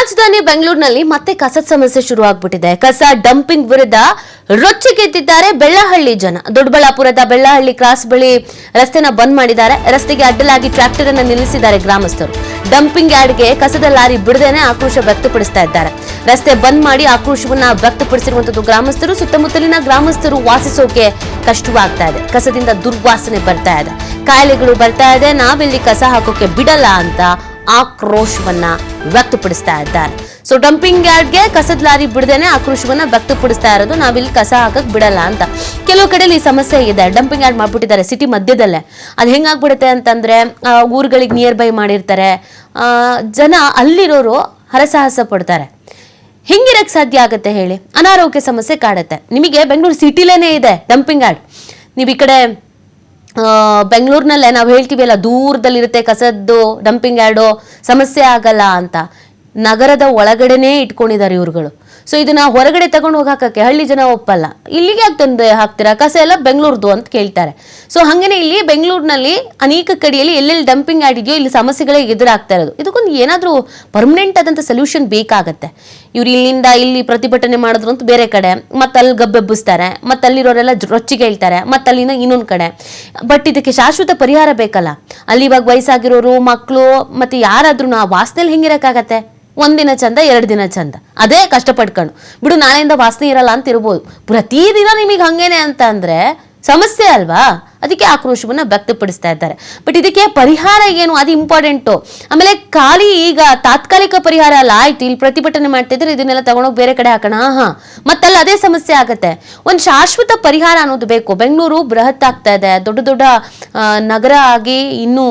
ರಾಜಧಾನಿ ಬೆಂಗಳೂರಿನಲ್ಲಿ ಮತ್ತೆ ಕಸದ ಸಮಸ್ಯೆ ಶುರು ಆಗ್ಬಿಟ್ಟಿದೆ ಕಸ ಡಂಪಿಂಗ್ ವಿರುದ್ಧ ರೊಚ್ಚಿಗೆದ್ದಿದ್ದಾರೆ ಬೆಳ್ಳಹಳ್ಳಿ ಜನ. ದೊಡ್ಡಬಳ್ಳಾಪುರದ ಬೆಳ್ಳಹಳ್ಳಿ ಕ್ರಾಸ್ ಬಳಿ ರಸ್ತೆನ ಬಂದ್ ಮಾಡಿದ್ದಾರೆ. ರಸ್ತೆಗೆ ಅಡ್ಡಲಾಗಿ ಟ್ರ್ಯಾಕ್ಟರ್ ಅನ್ನು ನಿಲ್ಲಿಸಿದ್ದಾರೆ ಗ್ರಾಮಸ್ಥರು. ಡಂಪಿಂಗ್ ಯಾರ್ಡ್ಗೆ ಕಸದ ಲಾರಿ ಬಿಡದೇನೆ ಆಕ್ರೋಶ ವ್ಯಕ್ತಪಡಿಸ್ತಾ ಇದ್ದಾರೆ. ರಸ್ತೆ ಬಂದ್ ಮಾಡಿ ಆಕ್ರೋಶವನ್ನ ವ್ಯಕ್ತಪಡಿಸಿರುವಂತದ್ದು ಗ್ರಾಮಸ್ಥರು. ಸುತ್ತಮುತ್ತಲಿನ ಗ್ರಾಮಸ್ಥರು ವಾಸಿಸೋಕೆ ಕಷ್ಟವಾಗ್ತಾ ಇದೆ. ಕಸದಿಂದ ದುರ್ವಾಸನೆ ಬರ್ತಾ ಇದೆ. ಕಾಯಿಲೆಗಳು ಬರ್ತಾ ಇದೆ. ನಾವಿಲ್ಲಿ ಕಸ ಹಾಕೋಕೆ ಬಿಡಲ್ಲ ಅಂತ ಆಕ್ರೋಶವನ್ನ ವ್ಯಕ್ತಪಡಿಸ್ತಾ ಇದ್ದಾರೆ. ಸೊ ಡಂಪಿಂಗ್ ಯಾರ್ಡ್ಗೆ ಕಸದ ಲಾರಿ ಬಿಡದೇನೆ ಆಕ್ರೋಶವನ್ನ ವ್ಯಕ್ತಪಡಿಸ್ತಾ ಇರೋದು ನಾವಿಲ್ಲಿ ಕಸ ಹಾಕಕ್ ಬಿಡಲ್ಲ ಅಂತ. ಕೆಲವು ಕಡೆಯಲ್ಲಿ ಈ ಸಮಸ್ಯೆ ಇದೆ. ಡಂಪಿಂಗ್ ಯಾರ್ಡ್ ಮಾಡ್ಬಿಟ್ಟಿದ್ದಾರೆ ಸಿಟಿ ಮಧ್ಯದಲ್ಲೇ. ಅದು ಹೆಂಗಾಗ್ಬಿಡುತ್ತೆ ಅಂತಂದ್ರೆ ಊರುಗಳಿಗೆ ನಿಯರ್ ಬೈ ಮಾಡಿರ್ತಾರೆ ಜನ ಅಲ್ಲಿರೋರು ಹರಸಾಹಸ ಪಡ್ತಾರೆ. ಹಿಂಗಿರಕ್ಕೆ ಸಾಧ್ಯ ಆಗುತ್ತೆ ಹೇಳಿ? ಅನಾರೋಗ್ಯ ಸಮಸ್ಯೆ ಕಾಡುತ್ತೆ. ನಿಮಗೆ ಬೆಂಗಳೂರು ಸಿಟಿಲೇನೇ ಇದೆ ಡಂಪಿಂಗ್ ಯಾರ್ಡ್ ನೀವು ಈ ಕಡೆ ಬೆಂಗಳೂರಿನಲ್ಲೇ ನಾವು ಹೇಳ್ತೀವಲ್ಲ ದೂರದಲ್ಲಿರುತ್ತೆ ಕಸದ್ದು ಡಂಪಿಂಗ್ ಯಾರ್ಡು ಸಮಸ್ಯೆ ಆಗಲ್ಲ ಅಂತ. ನಗರದ ಒಳಗಡೆನೇ ಇಟ್ಕೊಂಡಿದ್ದಾರೆ ಇವ್ರುಗಳು. ಸೊ ಇದನ್ನ ಹೊರಗಡೆ ತಗೊಂಡು ಹೋಗಿ ಹಾಕಕ್ಕೆ ಹಳ್ಳಿ ಜನ ಒಪ್ಪಲ್ಲ. ಇಲ್ಲಿಗೆ ಯಾಕೆ ತಂದು ಹಾಕ್ತೀರಾ? ಕಸ ಎಲ್ಲ ಬೆಂಗಳೂರ್ದು ಅಂತ ಕೇಳ್ತಾರೆ. ಸೊ ಹಾಗೇನೆ ಇಲ್ಲಿ ಬೆಂಗಳೂರಿನಲ್ಲಿ ಅನೇಕ ಕಡೆಯಲ್ಲಿ ಎಲ್ಲೆಲ್ಲಿ ಡಂಪಿಂಗ್ ಇದೆಯೋ ಇಲ್ಲಿ ಸಮಸ್ಯೆಗಳೇ ಎದುರಾಗ್ತಾ ಇರೋದು. ಇದಕ್ಕೊಂದು ಏನಾದರೂ ಪರ್ಮನೆಂಟ್ ಆದಂಥ ಸೊಲ್ಯೂಷನ್ ಬೇಕಾಗತ್ತೆ. ಇವ್ರು ಇಲ್ಲಿಂದ ಇಲ್ಲಿ ಪ್ರತಿಭಟನೆ ಮಾಡಿದ್ರು ಅಂತ ಬೇರೆ ಕಡೆ, ಮತ್ತೆ ಅಲ್ಲಿ ಗಬ್ಬೆಬ್ಬಿಸ್ತಾರೆ, ಮತ್ತೆ ಅಲ್ಲಿರೋರೆಲ್ಲ ರೊಚ್ಚಿಗೆ ಹೇಳ್ತಾರೆ, ಮತ್ತೆ ಅಲ್ಲಿನ ಇನ್ನೊಂದು ಕಡೆ. ಬಟ್ ಇದಕ್ಕೆ ಶಾಶ್ವತ ಪರಿಹಾರ ಬೇಕಲ್ಲ. ಅಲ್ಲಿ ಇವಾಗ ವಯಸ್ಸಾಗಿರೋರು ಮಕ್ಕಳು ಮತ್ತೆ ಯಾರಾದ್ರೂ ಆ ವಾಸನೆಯಲ್ಲಿ ಹೆಂಗಿರಕ್ಕಾಗತ್ತೆ? ಒಂದಿನ ಚಂದ, ಎರಡು ದಿನ ಚಂದ. ಅದೇ ಕಷ್ಟಪಟ್ಕೊಂಡು ಬಿಡು, ನಾಳೆಯಿಂದ ವಾಸನೆ ಇರಲ್ಲ ಅಂತ ಇರ್ಬೋದು ಪ್ರತಿದಿನ ನಿಮಗೆ ಹಂಗೇನೆ ಅಂತ ಅಂದ್ರೆ ಸಮಸ್ಯೆ ಅಲ್ವಾ? ಅದಕ್ಕೆ ಆಕ್ರೋಶವನ್ನು ವ್ಯಕ್ತಪಡಿಸ್ತಾ ಇದ್ದಾರೆ. ಬಟ್ ಇದಕ್ಕೆ ಪರಿಹಾರ ಏನು? ಅದು ಇಂಪಾರ್ಟೆಂಟು ಆಮೇಲೆ ಖಾಲಿ ಈಗ ತಾತ್ಕಾಲಿಕ ಪರಿಹಾರ ಅಲ್ಲ, ಆಯ್ತು, ಇಲ್ಲಿ ಪ್ರತಿಭಟನೆ ಮಾಡ್ತಿದ್ರೆ ಇದನ್ನೆಲ್ಲ ತಗೊಂಡೋಗಿ ಬೇರೆ ಕಡೆ ಹಾಕೋಣ. ಹಾ ಮತ್ತಲ್ಲ ಅದೇ ಸಮಸ್ಯೆ ಆಗುತ್ತೆ. ಒಂದು ಶಾಶ್ವತ ಪರಿಹಾರ ಅನ್ನೋದು ಬೇಕು. ಬೆಂಗಳೂರು ಬೃಹತ್ ಆಗ್ತಾ ಇದೆ. ದೊಡ್ಡ ದೊಡ್ಡ ನಗರ ಆಗಿ ಇನ್ನೂ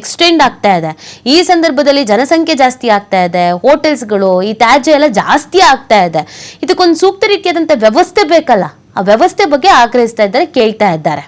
ಎಕ್ಸ್ಟೆಂಡ್ ಆಗ್ತಾ ಇದೆ. ಈ ಸಂದರ್ಭದಲ್ಲಿ ಜನಸಂಖ್ಯೆ ಜಾಸ್ತಿ ಆಗ್ತಾ ಇದೆ. ಹೋಟೆಲ್ಸ್ಗಳು ಈ ತ್ಯಾಜ್ಯ ಎಲ್ಲ ಜಾಸ್ತಿ ಆಗ್ತಾ ಇದೆ. ಇದಕ್ಕೊಂದು ಸೂಕ್ತ ರೀತಿಯಾದಂಥ ವ್ಯವಸ್ಥೆ ಬೇಕಲ್ಲ? ಆ ವ್ಯವಸ್ಥೆ ಬಗ್ಗೆ ಆಗ್ರಹಿಸ್ತಾ ಇದ್ದಾರೆ ಕೇಳ್ತಾ ಇದ್ದಾರೆ.